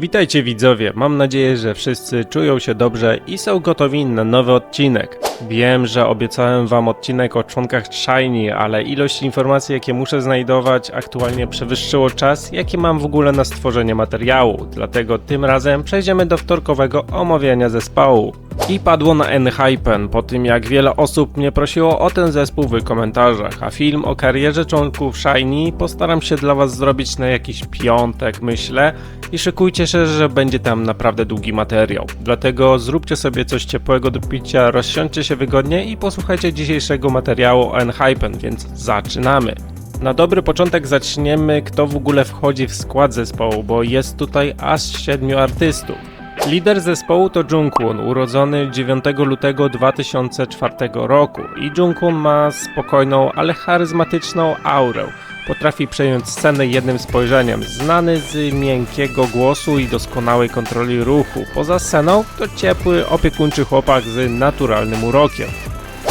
Witajcie widzowie, mam nadzieję, że wszyscy czują się dobrze i są gotowi na nowy odcinek. Wiem, że obiecałem wam odcinek o członkach Shiny, ale ilość informacji jakie muszę znajdować aktualnie przewyższyło czas jaki mam w ogóle na stworzenie materiału, dlatego tym razem przejdziemy do wtorkowego omawiania zespołu. I padło na Enhypen po tym jak wiele osób mnie prosiło o ten zespół w komentarzach, a film o karierze członków Shiny postaram się dla was zrobić na jakiś piątek myślę i szykujcie się, że będzie tam naprawdę długi materiał. Dlatego zróbcie sobie coś ciepłego do picia, rozsiądźcie się wygodnie i posłuchajcie dzisiejszego materiału o Enhypen, więc zaczynamy. Na dobry początek zaczniemy, kto w ogóle wchodzi w skład zespołu, bo jest tutaj aż siedmiu artystów. Lider zespołu to Jungkoon, urodzony 9 lutego 2004 roku i Jungkoon ma spokojną, ale charyzmatyczną aurę. Potrafi przejąć scenę jednym spojrzeniem. Znany z miękkiego głosu i doskonałej kontroli ruchu. Poza sceną to ciepły, opiekuńczy chłopak z naturalnym urokiem.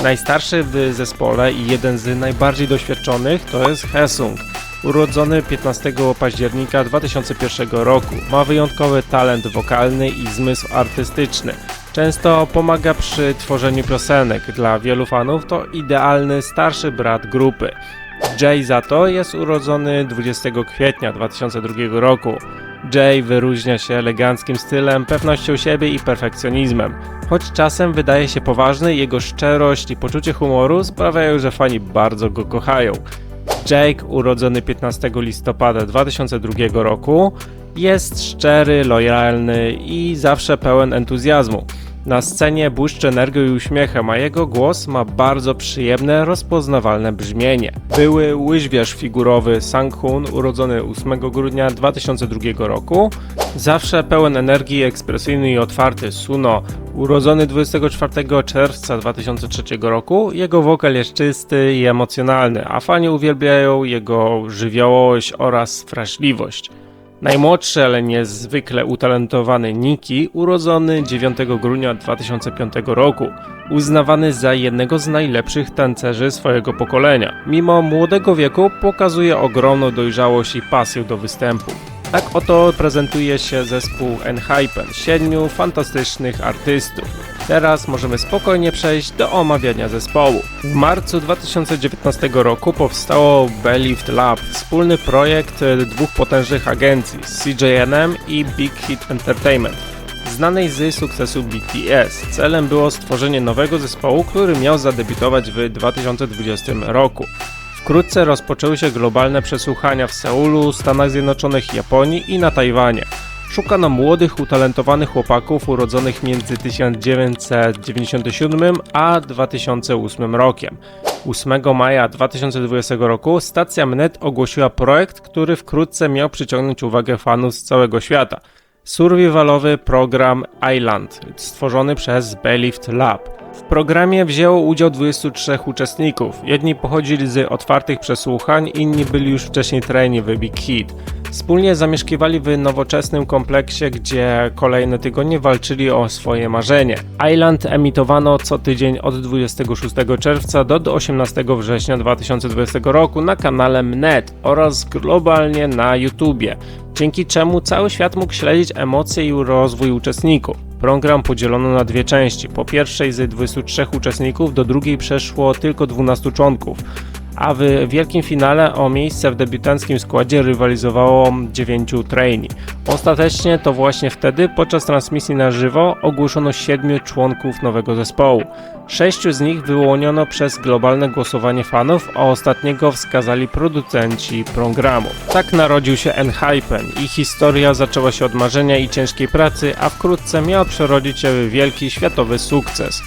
Najstarszy w zespole i jeden z najbardziej doświadczonych to jest Hesung. Urodzony 15 października 2001 roku, ma wyjątkowy talent wokalny i zmysł artystyczny. Często pomaga przy tworzeniu piosenek. Dla wielu fanów to idealny starszy brat grupy. Jay za to jest urodzony 20 kwietnia 2002 roku. Jay wyróżnia się eleganckim stylem, pewnością siebie i perfekcjonizmem. Choć czasem wydaje się poważny, jego szczerość i poczucie humoru sprawiają, że fani bardzo go kochają. Jake, urodzony 15 listopada 2002 roku, jest szczery, lojalny i zawsze pełen entuzjazmu. Na scenie błyszczy energią i uśmiechem, a jego głos ma bardzo przyjemne, rozpoznawalne brzmienie. Były łyżwiarz figurowy Sang-hun, urodzony 8 grudnia 2002 roku, zawsze pełen energii, ekspresyjny i otwarty Suno, urodzony 24 czerwca 2003 roku. Jego wokal jest czysty i emocjonalny, a fani uwielbiają jego żywiołość oraz wrażliwość. Najmłodszy, ale niezwykle utalentowany Niki, urodzony 9 grudnia 2005 roku, uznawany za jednego z najlepszych tancerzy swojego pokolenia. Mimo młodego wieku pokazuje ogromną dojrzałość i pasję do występu. Oto prezentuje się zespół Enhypen, siedmiu fantastycznych artystów. Teraz możemy spokojnie przejść do omawiania zespołu. W marcu 2019 roku powstało Believed Lab, wspólny projekt dwóch potężnych agencji, CJNM i Big Hit Entertainment znanej z sukcesu BTS. Celem było stworzenie nowego zespołu, który miał zadebiutować w 2020 roku. Wkrótce rozpoczęły się globalne przesłuchania w Seulu, Stanach Zjednoczonych, Japonii i na Tajwanie. Szukano młodych, utalentowanych chłopaków urodzonych między 1997 a 2008 rokiem. 8 maja 2020 roku stacja Mnet ogłosiła projekt, który wkrótce miał przyciągnąć uwagę fanów z całego świata. Survivalowy program Island, stworzony przez Believed Lab. W programie wzięło udział 23 uczestników. Jedni pochodzili z otwartych przesłuchań, inni byli już wcześniej treni w Big Hit. Wspólnie zamieszkiwali w nowoczesnym kompleksie, gdzie kolejne tygodnie walczyli o swoje marzenie. Island emitowano co tydzień od 26 czerwca do 18 września 2020 roku na kanale Mnet oraz globalnie na YouTubie, dzięki czemu cały świat mógł śledzić emocje i rozwój uczestników. Program podzielono na dwie części. Po pierwszej z 23 uczestników do drugiej przeszło tylko 12 członków a w wielkim finale o miejsce w debiutanckim składzie rywalizowało 9 trainee. Ostatecznie to właśnie wtedy podczas transmisji na żywo ogłoszono 7 członków nowego zespołu. Sześciu z nich wyłoniono przez globalne głosowanie fanów, a ostatniego wskazali producenci programu. Tak narodził się Enhypen i historia zaczęła się od marzenia i ciężkiej pracy, a wkrótce miała przerodzić się w wielki światowy sukces.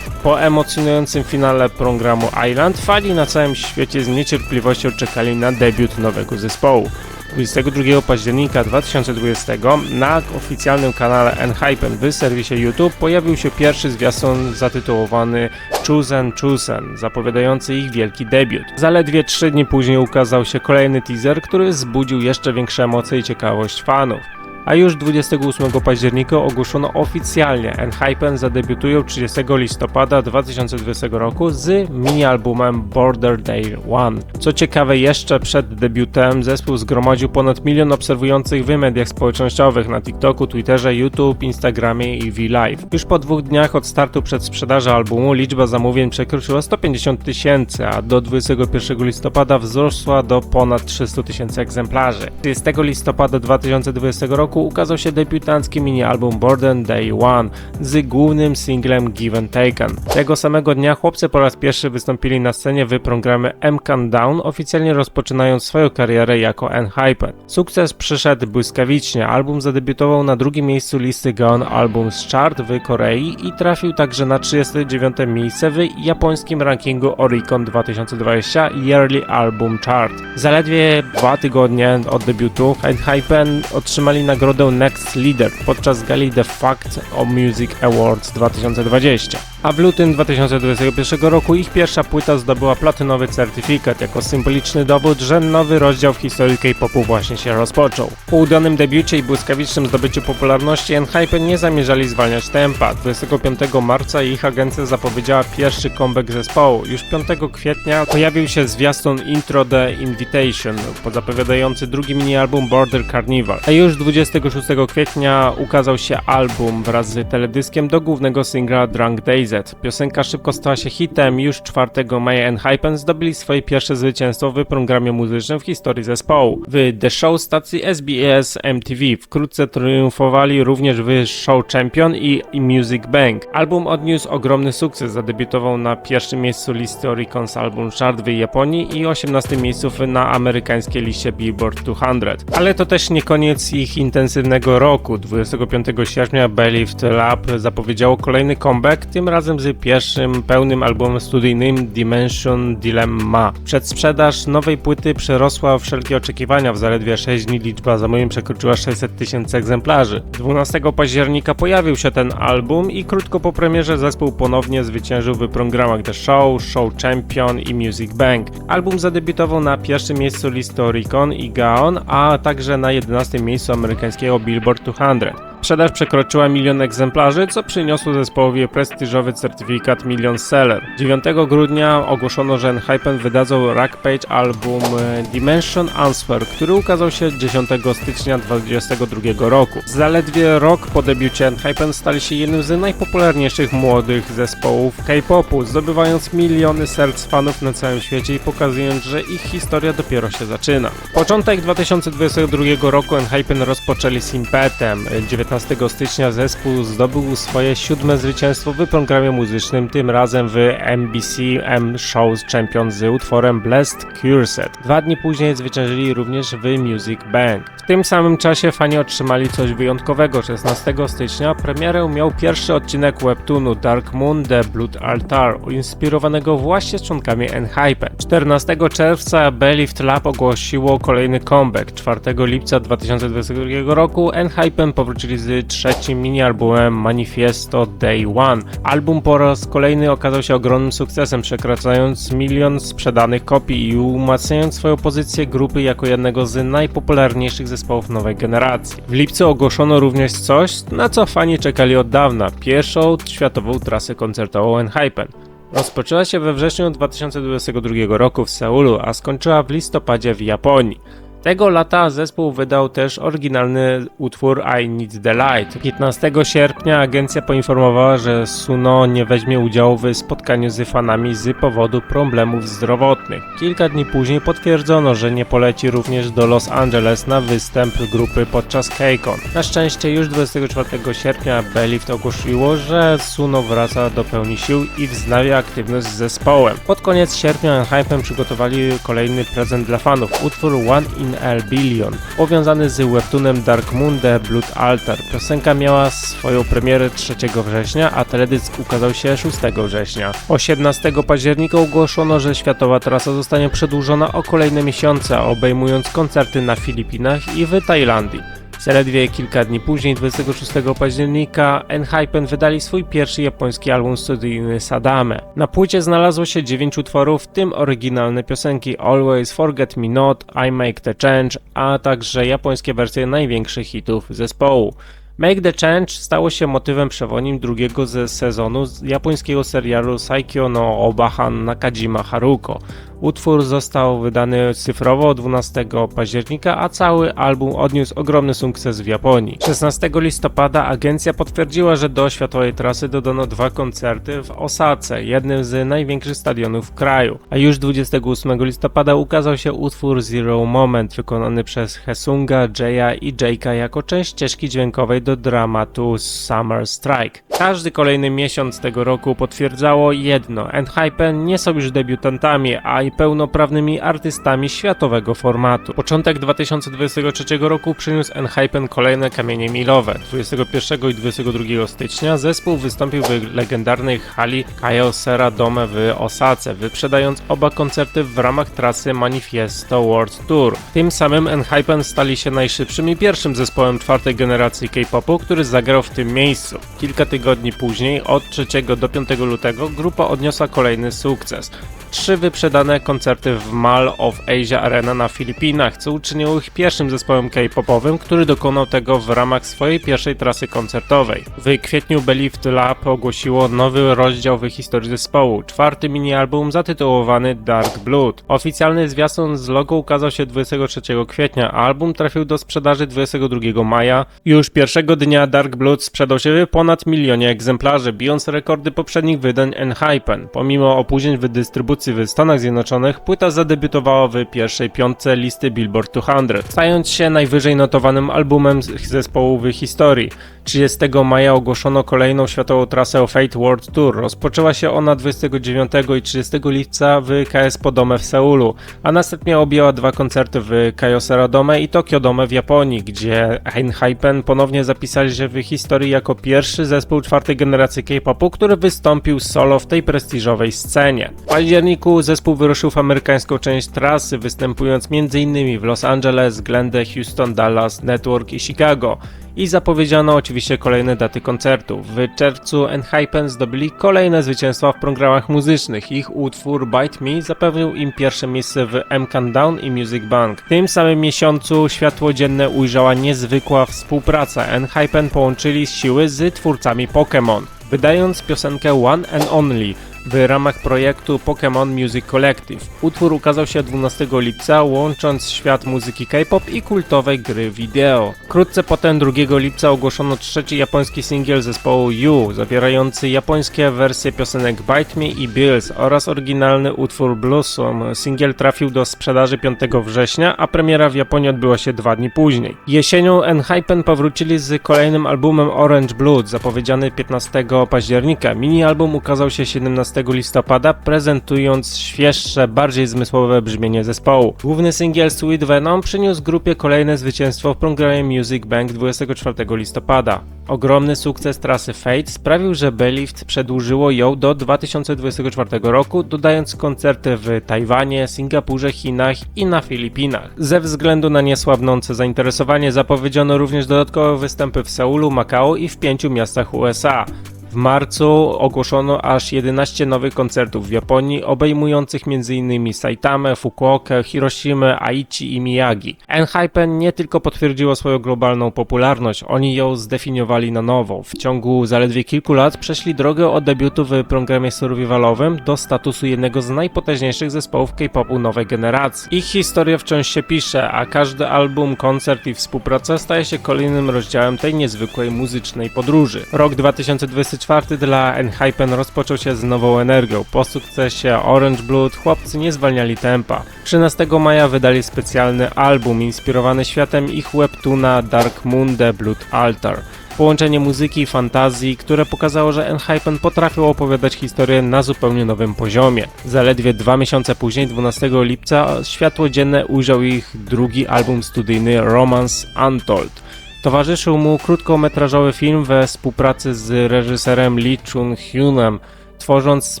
Po emocjonującym finale programu Island fani na całym świecie z niecierpliwością czekali na debiut nowego zespołu. 22 października 2020 na oficjalnym kanale Enhypen w serwisie YouTube pojawił się pierwszy zwiastun zatytułowany Chosen Chosen, zapowiadający ich wielki debiut. Zaledwie 3 dni później ukazał się kolejny teaser, który wzbudził jeszcze większe emocje i ciekawość fanów. A już 28 października ogłoszono oficjalnie Enhypen zadebiutują 30 listopada 2020 roku z mini-albumem Border Day One. Co ciekawe, jeszcze przed debiutem zespół zgromadził ponad milion obserwujących w mediach społecznościowych na TikToku, Twitterze, YouTube, Instagramie i V-Live. Już po dwóch dniach od startu przedsprzedaży albumu liczba zamówień przekroczyła 150 tysięcy, a do 21 listopada wzrosła do ponad 300 tysięcy egzemplarzy. 30 listopada 2020 roku ukazał się debiutancki mini-album Border Day One z głównym singlem Given Taken. Tego samego dnia chłopcy po raz pierwszy wystąpili na scenie w programie M Countdown, oficjalnie rozpoczynając swoją karierę jako Enhypen. Sukces przyszedł błyskawicznie, album zadebiutował na drugim miejscu listy Gaon Albums Chart w Korei i trafił także na 39 miejsce w japońskim rankingu Oricon 2020 Yearly Album Chart. Zaledwie dwa tygodnie od debiutu Enhypen otrzymali nagrodę Next Leader podczas gali The Fact o Music Awards 2020. A w lutym 2021 roku ich pierwsza płyta zdobyła platynowy certyfikat jako symboliczny dowód, że nowy rozdział w historii K-popu właśnie się rozpoczął. Po udanym debiucie i błyskawicznym zdobyciu popularności Enhypen nie zamierzali zwalniać tempa. 25 marca ich agencja zapowiedziała pierwszy comeback zespołu. Już 5 kwietnia pojawił się zwiastun Intro The Invitation, zapowiadający drugi mini-album Border Carnival. A już 26 kwietnia ukazał się album wraz z teledyskiem do głównego singla Drunk Days. Piosenka szybko stała się hitem już 4 maja Enhypen zdobyli swoje pierwsze zwycięstwo w programie muzycznym w historii zespołu. W The Show stacji SBS MTV wkrótce triumfowali również w Show Champion i Music Bank. Album odniósł ogromny sukces, zadebiutował na pierwszym miejscu listy Oricons Album Chart w Japonii i 18 miejscu na amerykańskiej liście Billboard 200. Ale to też nie koniec ich intensywnego roku. 25 sierpnia Believed Lab zapowiedziało kolejny comeback, tym razem z pierwszym pełnym albumem studyjnym Dimension Dilemma. Przedsprzedaż nowej płyty przerosła wszelkie oczekiwania. W zaledwie 6 dni liczba zamówień przekroczyła 600 tysięcy egzemplarzy. 12 października pojawił się ten album i krótko po premierze zespół ponownie zwyciężył w programach The Show, Show Champion i Music Bank. Album zadebiutował na pierwszym miejscu listy Oricon i Gaon, a także na 11 miejscu amerykańskiego Billboard 200. Sprzedaż przekroczyła milion egzemplarzy, co przyniosło zespołowi prestiżowy certyfikat Million Seller. 9 grudnia ogłoszono, że Enhypen wydadzą Rackpage album e, Dimension Answer, który ukazał się 10 stycznia 2022 roku. Zaledwie rok po debiucie Enhypen stali się jednym z najpopularniejszych młodych zespołów K-popu, zdobywając miliony serc fanów na całym świecie i pokazując, że ich historia dopiero się zaczyna. Początek 2022 roku Enhypen rozpoczęli z impetem. 19 stycznia zespół zdobył swoje siódme zwycięstwo w programie muzycznym, tym razem w NBC M Shows Champion z utworem Blessed Cursed. Dwa dni później zwyciężyli również w Music Bank. W tym samym czasie fani otrzymali coś wyjątkowego. 16 stycznia premierę miał pierwszy odcinek webtoonu Dark Moon The Blood Altar, inspirowanego właśnie członkami Enhypen. 14 czerwca Believed Lab ogłosiło kolejny comeback. 4 lipca 2022 roku Enhypen powrócili z trzecim mini-albumem Manifesto Day One. Album po raz kolejny okazał się ogromnym sukcesem, przekraczając milion sprzedanych kopii i umacniając swoją pozycję grupy jako jednego z najpopularniejszych zespołów nowej generacji. W lipcu ogłoszono również coś, na co fani czekali od dawna, pierwszą światową trasę koncertową Enhypen. Rozpoczęła się we wrześniu 2022 roku w Seulu, a skończyła w listopadzie w Japonii. Tego lata zespół wydał też oryginalny utwór I Need the Light. 15 sierpnia agencja poinformowała, że Suno nie weźmie udziału w spotkaniu z fanami z powodu problemów zdrowotnych. Kilka dni później potwierdzono, że nie poleci również do Los Angeles na występ grupy podczas KCON. Na szczęście już 24 sierpnia Belift ogłosiło, że Suno wraca do pełni sił i wznawia aktywność z zespołem. Pod koniec sierpnia Hypem przygotowali kolejny prezent dla fanów, utwór One in L Billion, powiązany z webtoonem Dark Moon The Blood Altar. Piosenka miała swoją premierę 3 września, a teledysk ukazał się 6 września. 18 października ogłoszono, że światowa trasa zostanie przedłużona o kolejne miesiące, obejmując koncerty na Filipinach i w Tajlandii. Zaledwie kilka dni później, 26 października, Enhypen wydali swój pierwszy japoński album studyjny Sadame. Na płycie znalazło się 9 utworów, w tym oryginalne piosenki Always Forget Me Not, I Make the Change, a także japońskie wersje największych hitów zespołu. Make the Change stało się motywem przewodnim drugiego ze sezonu japońskiego serialu Saikyo no Obahan Nakajima Haruko. Utwór został wydany cyfrowo 12 października, a cały album odniósł ogromny sukces w Japonii. 16 listopada agencja potwierdziła, że do światowej trasy dodano dwa koncerty w Osace, jednym z największych stadionów w kraju. A już 28 listopada ukazał się utwór Zero Moment, wykonany przez Hesunga, Jaya i Jake'a jako część ścieżki dźwiękowej do dramatu Summer Strike. Każdy kolejny miesiąc tego roku potwierdzało jedno: Enhypen nie są już debiutantami, a i pełnoprawnymi artystami światowego formatu. Początek 2023 roku przyniósł Enhypen kolejne kamienie milowe. 21 i 22 stycznia zespół wystąpił w legendarnej hali Kyocera Dome w Osace, wyprzedając oba koncerty w ramach trasy Manifesto World Tour. Tym samym Enhypen stali się najszybszym i pierwszym zespołem czwartej generacji K-popu, który zagrał w tym miejscu. Kilka tygodni później, od 3 do 5 lutego, grupa odniosła kolejny sukces trzy wyprzedane koncerty w Mall of Asia Arena na Filipinach, co uczyniło ich pierwszym zespołem K-popowym, który dokonał tego w ramach swojej pierwszej trasy koncertowej. W kwietniu Believed Lab ogłosiło nowy rozdział w historii zespołu, czwarty mini-album zatytułowany Dark Blood. Oficjalny zwiastun z logo ukazał się 23 kwietnia, a album trafił do sprzedaży 22 maja. Już pierwszego dnia Dark Blood sprzedał się w ponad milionie egzemplarzy, bijąc rekordy poprzednich wydań Enhypen. Pomimo opóźnień w dystrybucji w Stanach Zjednoczonych, płyta zadebiutowała w pierwszej piątce listy Billboard 200, stając się najwyżej notowanym albumem zespołu w historii. 30 maja ogłoszono kolejną światową trasę Fate World Tour. Rozpoczęła się ona 29 i 30 lipca w KS Podome w Seulu, a następnie objęła dwa koncerty w Kyocera Dome i Tokyo Dome w Japonii, gdzie Einhypen ponownie zapisali się w historii jako pierwszy zespół czwartej generacji K-popu, który wystąpił solo w tej prestiżowej scenie. W październiku zespół wyruszył w amerykańską część trasy, występując m.in. w Los Angeles, Glendale, Houston, Dallas, Network i Chicago i zapowiedziano oczywiście kolejne daty koncertów. W czerwcu Enhypen zdobyli kolejne zwycięstwa w programach muzycznych. Ich utwór Bite Me zapewnił im pierwsze miejsce w M Countdown i Music Bank. W tym samym miesiącu światło dzienne ujrzała niezwykła współpraca. Enhypen połączyli siły z twórcami Pokémon, wydając piosenkę One and Only w ramach projektu Pokémon Music Collective. Utwór ukazał się 12 lipca, łącząc świat muzyki K-pop i kultowej gry wideo. Wkrótce potem 2 lipca ogłoszono trzeci japoński singiel zespołu You, zawierający japońskie wersje piosenek Bite Me i Bills oraz oryginalny utwór Blossom. Singiel trafił do sprzedaży 5 września, a premiera w Japonii odbyła się dwa dni później. Jesienią Enhypen powrócili z kolejnym albumem Orange Blood, zapowiedziany 15 października. Mini-album ukazał się 17 listopada, prezentując świeższe, bardziej zmysłowe brzmienie zespołu. Główny singiel Sweet Venom przyniósł grupie kolejne zwycięstwo w programie Music Bank 24 listopada. Ogromny sukces trasy Fate sprawił, że Belift przedłużyło ją do 2024 roku, dodając koncerty w Tajwanie, Singapurze, Chinach i na Filipinach. Ze względu na niesłabnące zainteresowanie zapowiedziano również dodatkowe występy w Seulu, Makao i w pięciu miastach USA. Marcu ogłoszono aż 11 nowych koncertów w Japonii, obejmujących m.in. Saitamę, Fukuokę, Hiroshima, Aichi i Miyagi. Enhypen nie tylko potwierdziło swoją globalną popularność, oni ją zdefiniowali na nowo. W ciągu zaledwie kilku lat przeszli drogę od debiutu w programie survivalowym do statusu jednego z najpotężniejszych zespołów K-popu nowej generacji. Ich historia wciąż się pisze, a każdy album, koncert i współpraca staje się kolejnym rozdziałem tej niezwykłej muzycznej podróży. Rok 2024 czwarty dla Enhypen rozpoczął się z nową energią. Po sukcesie Orange Blood chłopcy nie zwalniali tempa. 13 maja wydali specjalny album inspirowany światem ich webtuna Dark Moon The Blood Altar. Połączenie muzyki i fantazji, które pokazało, że Enhypen potrafił opowiadać historię na zupełnie nowym poziomie. Zaledwie dwa miesiące później, 12 lipca, światło dzienne ujrzał ich drugi album studyjny Romance Untold. Towarzyszył mu krótkometrażowy film we współpracy z reżyserem Lee Chun-hyunem, tworząc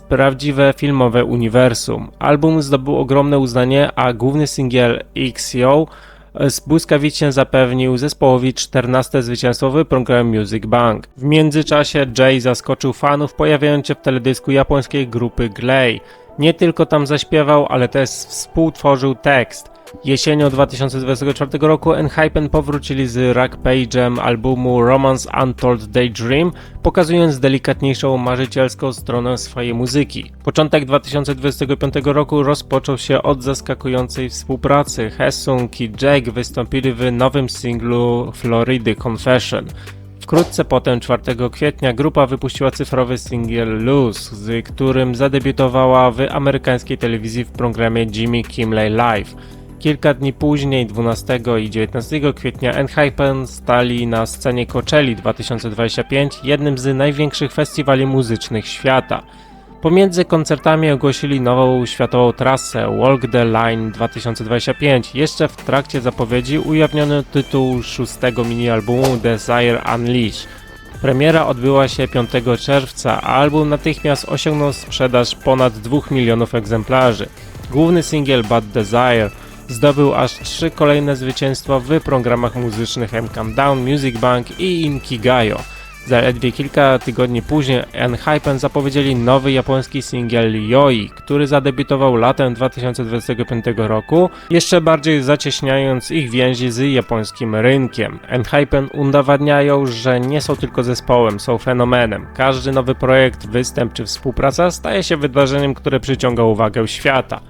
prawdziwe filmowe uniwersum. Album zdobył ogromne uznanie, a główny singiel XO z błyskawicznie zapewnił zespołowi 14 zwycięstwowy program Music Bank. W międzyczasie Jay zaskoczył fanów pojawiając się w teledysku japońskiej grupy Glay. Nie tylko tam zaśpiewał, ale też współtworzył tekst. Jesienią 2024 roku Enhypen powrócili z Rackpage'em albumu Romance Untold Daydream, pokazując delikatniejszą, marzycielską stronę swojej muzyki. Początek 2025 roku rozpoczął się od zaskakującej współpracy. Hesung i Jake wystąpili w nowym singlu Floridy Confession. Wkrótce potem, 4 kwietnia, grupa wypuściła cyfrowy singiel Loose, z którym zadebiutowała w amerykańskiej telewizji w programie Jimmy Kimmel Live. Kilka dni później, 12 i 19 kwietnia, Enhypen stali na scenie Coachelli 2025, jednym z największych festiwali muzycznych świata. Pomiędzy koncertami ogłosili nową światową trasę Walk the Line 2025. Jeszcze w trakcie zapowiedzi ujawniono tytuł szóstego mini-albumu Desire Unleash. Premiera odbyła się 5 czerwca, a album natychmiast osiągnął sprzedaż ponad 2 milionów egzemplarzy. Główny singiel Bad Desire zdobył aż trzy kolejne zwycięstwa w programach muzycznych M Countdown, Music Bank i Inkigayo. Zaledwie kilka tygodni później Enhypen zapowiedzieli nowy japoński singiel Yoi, który zadebiutował latem 2025 roku, jeszcze bardziej zacieśniając ich więzi z japońskim rynkiem. Enhypen udowadniają, że nie są tylko zespołem, są fenomenem. Każdy nowy projekt, występ czy współpraca staje się wydarzeniem, które przyciąga uwagę świata.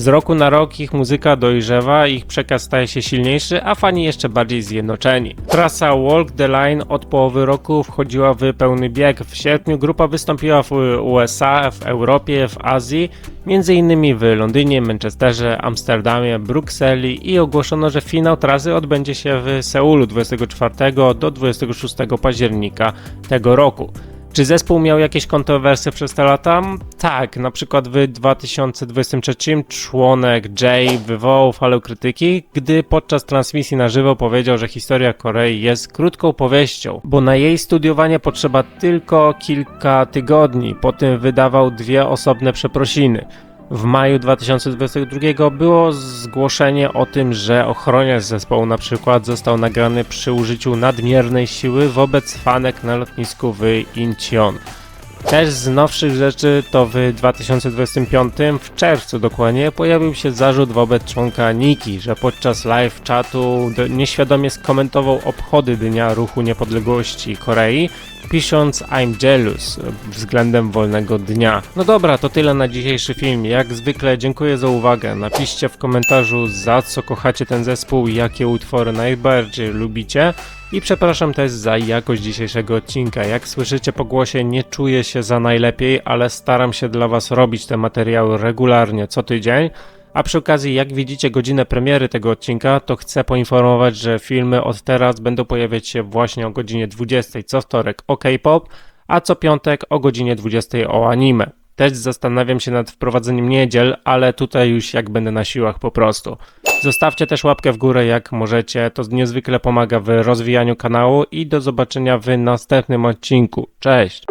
Z roku na rok ich muzyka dojrzewa, ich przekaz staje się silniejszy, a fani jeszcze bardziej zjednoczeni. Trasa Walk the Line od połowy roku wchodziła w pełny bieg. W sierpniu grupa wystąpiła w USA, w Europie, w Azji, m.in. w Londynie, Manchesterze, Amsterdamie, Brukseli i ogłoszono, że finał trasy odbędzie się w Seulu 24 do 26 października tego roku. Czy zespół miał jakieś kontrowersje przez te lata? Tak, na przykład w 2023 członek Jay wywołał falę krytyki, gdy podczas transmisji na żywo powiedział, że historia Korei jest krótką powieścią, bo na jej studiowanie potrzeba tylko kilka tygodni. Po tym wydawał dwie osobne przeprosiny. W maju 2022 było zgłoszenie o tym, że ochroniarz zespołu na przykład został nagrany przy użyciu nadmiernej siły wobec fanek na lotnisku w Incheon. Też z nowszych rzeczy to w 2025, w czerwcu dokładnie, pojawił się zarzut wobec członka Niki, że podczas live chatu nieświadomie skomentował obchody Dnia Ruchu Niepodległości Korei, pisząc I'm jealous względem wolnego dnia. No dobra, to tyle na dzisiejszy film. Jak zwykle dziękuję za uwagę. Napiszcie w komentarzu za co kochacie ten zespół i jakie utwory najbardziej lubicie. I przepraszam też za jakość dzisiejszego odcinka. Jak słyszycie po głosie, nie czuję się za najlepiej, ale staram się dla Was robić te materiały regularnie co tydzień. A przy okazji, jak widzicie godzinę premiery tego odcinka, to chcę poinformować, że filmy od teraz będą pojawiać się właśnie o godzinie 20 co wtorek o K-pop, a co piątek o godzinie 20 o anime. Też zastanawiam się nad wprowadzeniem niedziel, ale tutaj już jak będę na siłach po prostu. Zostawcie też łapkę w górę jak możecie, to niezwykle pomaga w rozwijaniu kanału i do zobaczenia w następnym odcinku. Cześć!